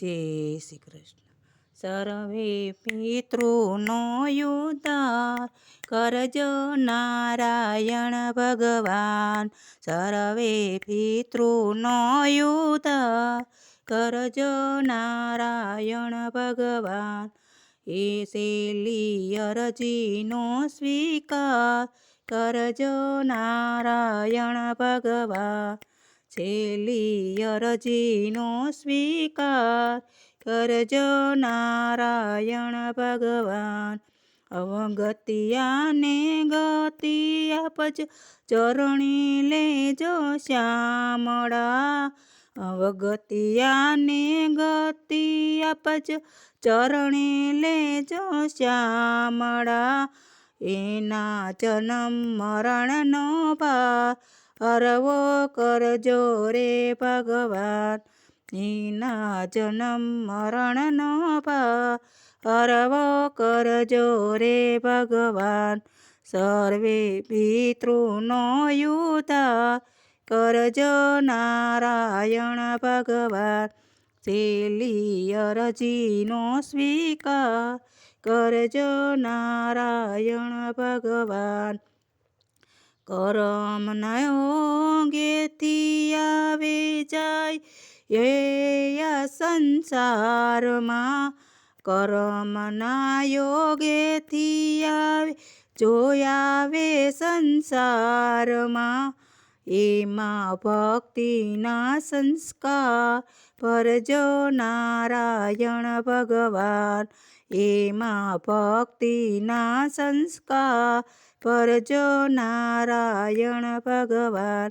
જય શ્રી કૃષ્ણ. સર્વે પિતૃનો ઉદ્ધાર કરજો નારાયણ ભગવાન. સર્વે પિતૃનો ઉદ્ધાર કરજો નારાયણ ભગવાન. એ શેલી અરજીનો સ્વીકાર કરજો નારાયણ ભગવાન. છેલ્લી અરજીનો સ્વીકાર કરજો નારાયણ ભગવાન અવગતિયાને ગતિ આપજ ચરણી લેજો શ્યામળા અવગતિયાને ગતિ આપજ ચરણી લેજો શ્યામળા એના જન્મ મરણનો ભા હરવો કરજો રે ભગવાન. એના જન્મ મરણનો ભા હરવો કરજો રે ભગવાન. સર્વે પિતૃનો યુધા કરજો નારાયણ ભગવાન. શેલી અરજીનો સ્વીકાર. કરજો નારાયણ ભગવાન. કરમના યોગેથી આવે જાય. એ સંસારમાં કરમ યોગેથી આવે. જોયાવે સંસારમાં એમાં ભક્તિના સંસ્કાર ભરજો નારાયણ ભગવાન. એમાં ભક્તિના સંસ્કાર ભરજો નારાયણ ભગવાન.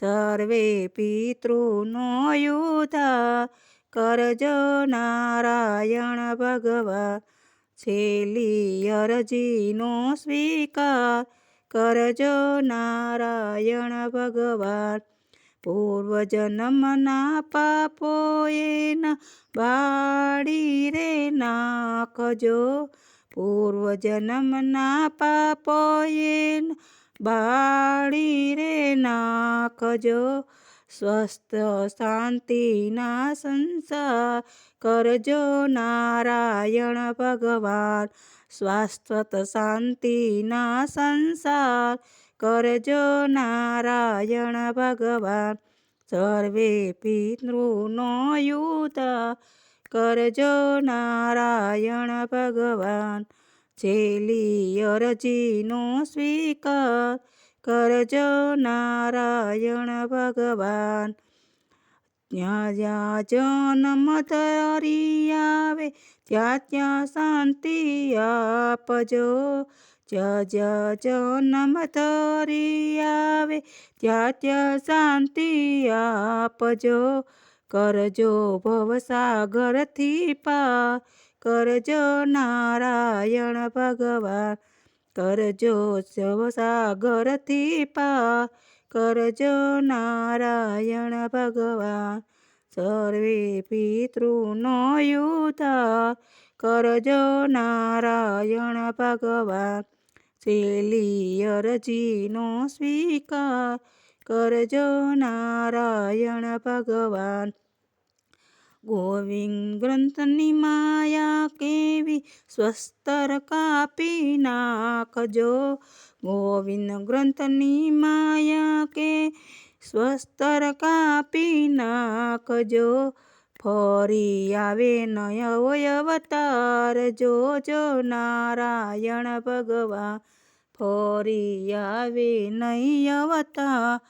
સર્વે પિતૃનો યુધા કરજો નારાયણ ભગવાન. છેલ્લી અરજીનો સ્વીકાર કરજો નારાયણ ભગવાન. પૂર્વજન્મના પાપો એના બાળી રે નાખજો. પૂર્વજન્મના એના બાળી રે નાખજો. સ્વસ્થ શાંતિના સંસાર કરજો નારાયણ ભગવાન. સ્વાસ્થ્ય શાંતિના સંસાર કરજો નારાયણ ભગવાન. સર્વે પિતૃનો યુત કરજો નારાયણ ભગવાન. છેલ્લી અરજીનો સ્વીકાર કરજો નારાયણ ભગવાન. જ્યાં જ્યાં જન્મ ધરી આવે, ત્યાં ત્યાં શાંતિ આપજો. જ્યાં જ્યાં જન્મ ધરી આવે, ત્યાં ત્યાં શાંતિ આપજો. કરજો ભવસાગરથી પા કરજો નારાયણ ભગવાન. કરજો ભવસાગરથી પા કરજો નારાયણ ભગવાન, સર્વે પિતૃનો યુતા કરજો નારાયણ ભગવાન શેલી અરજીનો સ્વીકાર કરજો નારાયણ ભગવાન ગોવિંદ ગ્રંથની માયા કેવી સ્વસ્તર કાપી નાખજો. ગોવિંદ ગ્રંથની માયા કે સ્વસ્તર કાપી નાખજો. ફરી આવે નય અવતાર, જોજો નારાયણ ભગવાન. ફરી આવે નહીં અવતાર,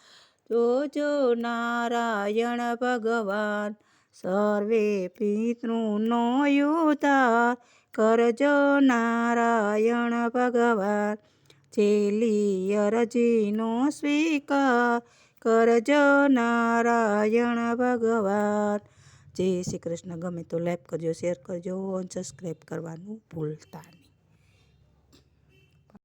જોજો નારાયણ ભગવાન. સર્વે પિતૃનો યુતા કરજો નારાયણ ભગવાન. છેલ્લી અરજીનો સ્વીકાર. કરજો નારાયણ ભગવાન. જય શ્રી કૃષ્ણ. ગમે તો લાઈક કરજો, શેર કરજો સબસ્ક્રાઈબ કરવાનું ભૂલતા નહીં